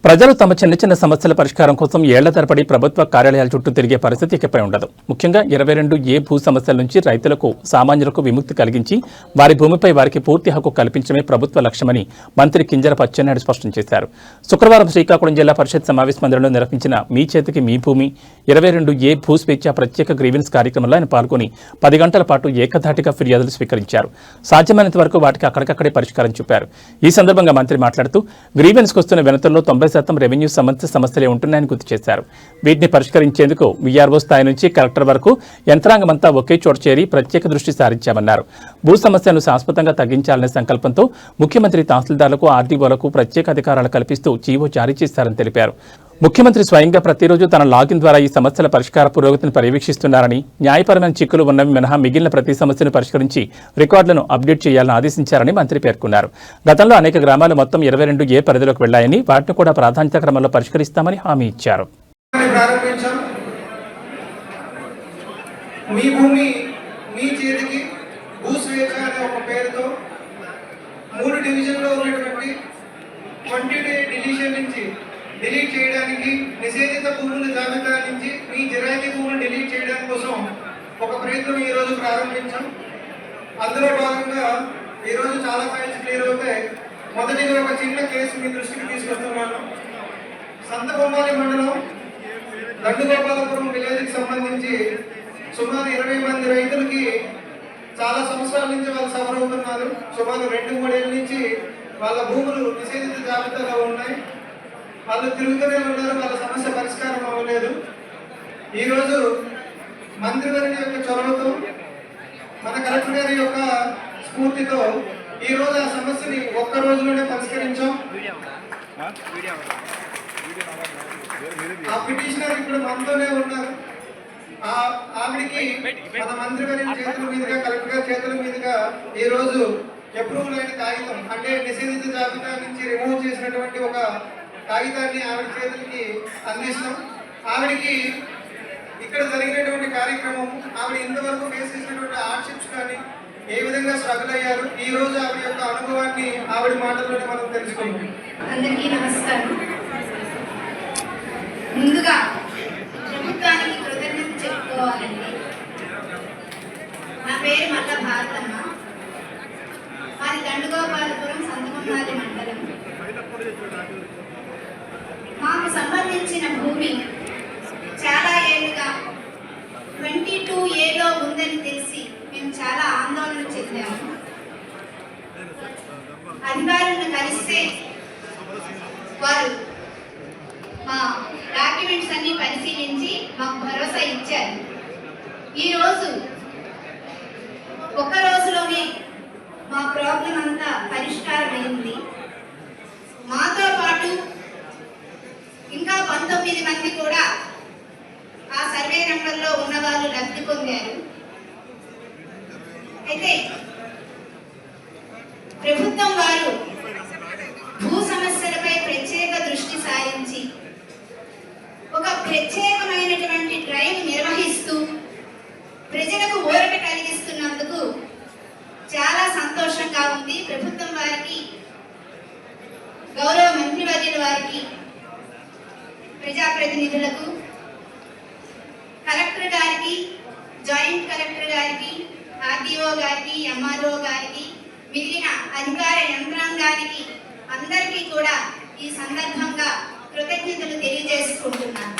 ప్రజలు తమ చిన్న చిన్న సమస్యల పరిష్కారం కోసం ఏళ్ళ తరబడి ప్రభుత్వ కార్యాలయాల చుట్టూ తిరిగే పరిస్థితి ఇకపై ఉండదు. ముఖ్యంగా ఇరవై రెండు ఏ భూ సమస్యల నుంచి రైతులకు సామాన్యులకు విముక్తి కలిగించి వారి భూమిపై వారికి పూర్తి హక్కు కల్పించడమే ప్రభుత్వ లక్ష్యమని మంత్రి కింజరపు అచ్చెన్నాయుడు స్పష్టం చేశారు. శుక్రవారం శ్రీకాకుళం జిల్లా పరిషత్ సమావేశ మందిరంలో నిర్వహించిన మీ చేతికి మీ భూమి ఇరవై రెండు ఏ భూ స్వేచ్ఛ ప్రత్యేక గ్రీవెన్స్ కార్యక్రమంలో ఆయన పాల్గొని పది గంటల పాటు ఏకధాటిగా ఫిర్యాదులు స్వీకరించారు. సాధ్యమైనంత వరకు వాటికి అక్కడికక్కడే పరిష్కారం చూపారు. ఈ సందర్భంగా మంత్రి మాట్లాడుతూ గ్రీవెన్స్కి వస్తున్న వినతుల్లో తొంభై శాతం రెవెన్యూ సంబంధిత సమస్యలే ఉంటున్నాయని గుర్తు చేశారు. వీటిని పరిష్కరించేందుకు వీఆర్ఓ స్థాయి నుంచి కలెక్టర్ వరకు యంత్రాంగమంతా ఒకే చోట చేరి ప్రత్యేక దృష్టి సారించామన్నారు. భూ సమస్యను శాశ్వతంగా తగ్గించాలనే సంకల్పంతో ముఖ్యమంత్రి తహసీల్దార్లకు ఆర్డీఓలకు ప్రత్యేక అధికారాలు కల్పిస్తూ జీవో జారీ చేశారని తెలిపారు. ముఖ్యమంత్రి స్వయంగా ప్రతిరోజు తన లాగిన్ ద్వారా ఈ సమస్యల పరిష్కార పురోగతిని పర్యవేక్షిస్తున్నారని న్యాయపరమైన చిక్కులు ఉన్నవి మినహా మిగిలిన ప్రతి సమస్యను పరిష్కరించి రికార్డులను అప్డేట్ చేయాలని ఆదేశించారని మంత్రి పేర్కొన్నారు. గతంలో అనేక గ్రామాలు మొత్తం ఇరవై రెండు ఏ పరిధిలోకి వెళ్ళాయని వాటిని కూడా ప్రాధాన్యత క్రమంలో పరిష్కరిస్తామని హామీ ఇచ్చారు. మీ భూమి మీ చేతికి భూస్వేచ్ఛ అనే ఒక పేరుతో మూడు డివిజన్లో ఉన్నటువంటి ట్వంటీ డే డిలీషన్ నుంచి డిలీట్ చేయడానికి నిషేధిత భూముల జాబితా నుంచి మీ జిరాయితీ భూములు డిలీట్ చేయడం కోసం ఒక ప్రయత్నం ఈరోజు ప్రారంభించాం. అందులో భాగంగా ఈరోజు చాలా ఫైల్స్ క్లియర్ అవుతాయి. మొదటిగా ఒక చిన్న కేసు మీ దృష్టికి తీసుకొస్తున్నాను. సంతబొమ్మాలి మండలం దండుగోపాలపురం విలేజ్కి సంబంధించి సుమారు ఇరవై మంది రైతులకి చాలా సంవత్సరాల నుంచి వాళ్ళు సఫర్ అవుతున్నారు. సుమారు రెండు మూడేళ్ళ నుంచి వాళ్ళ భూములు నిషేధిత జాబితాలో ఉన్నాయి. వాళ్ళు తిరుగుతూనే ఉన్నారు వాళ్ళ సమస్య పరిష్కారం అవ్వలేదు. ఈరోజు మంత్రివర్గ యొక్క చొరవతో మన కలెక్టర్ గారి యొక్క స్ఫూర్తితో ఈ రోజు ఆ సమస్యని ఒక్క రోజులోనే పరిష్కరించాం. ఆ పిటిషనర్ ఇప్పుడు మనతోనే ఉన్నారు. ఆ ఆవిడికి మన మంత్రి చేతుల మీదుగా కలెక్టర్ గారి చేతుల మీదుగా ఈ రోజు అప్రూవల్ అయిన కాగితం అంటే నిషేధిత జాబితా నుంచి రిమూవ్ చేసినటువంటి ఒక కాగితాన్ని ఆవిడ చేతులకి అందిస్తాం. ఆవిడికి ఇక్కడ జరిగినటువంటి కార్యక్రమం ఆవిడ ఇంతవరకు ఫేస్ చేసినటువంటి హార్డ్షిప్స్ కానీ ఏ విధంగా స్ట్రగుల్ అయ్యారు ఈ రోజు ఆవిడ యొక్క అనుభవాన్ని ఆవిడ మాటల్లో మనం తెలుసుకుంటాం అందరికీ నమస్కారం. ముందుగా ప్రభుత్వానికి కృతజ్ఞత చెప్పుకోవాలండి. నా పేరు మల్ల భారతమ్మ. మాది దండుగోపాలపురం సంతమన్నాది మండలం. సంబంధించిన భూమి చాలా ఏళ్ళుగా ట్వంటీ టూ ఏలో ఉందని తెలిసి మేము చాలా ఆందోళన చెందాము. అధికారులను కలిస్తే వారు మా డాక్యుమెంట్స్ అన్ని పరిశీలించి మాకు భరోసా ఇచ్చారు. ఈరోజు ఒక రోజులోనే మా ప్రాబ్లం అంతా పరిష్కారం అయింది మాతో పాటు ఇంకా పంతొమ్మిది మంది కూడా ఆ సర్వే నెంబర్లో ఉన్న వాళ్ళు లబ్ధి పొందారు అయితే ప్రభుత్వం వారు భూ సమస్యలపై ప్రత్యేక దృష్టి సారించి ఒక ప్రత్యేకమైనటువంటి డ్రైవ్ నిర్వహిస్తూ ప్రజలకు ఊరట కలిగిస్తున్నందుకు చాలా సంతోషంగా ఉంది. ప్రభుత్వం వారికి గౌరవ మంత్రివర్యుల వారికి ప్రజాప్రతినిధులకు కలెక్టర్ గారికి జాయింట్ కలెక్టర్ గారికి ఆర్టీఓ గారికి ఎంఆర్ఓ గారికి మిగిలిన అధికార యంత్రాంగానికి అందరికీ కూడా ఈ సందర్భంగా కృతజ్ఞతలు తెలియజేసుకుంటున్నాను.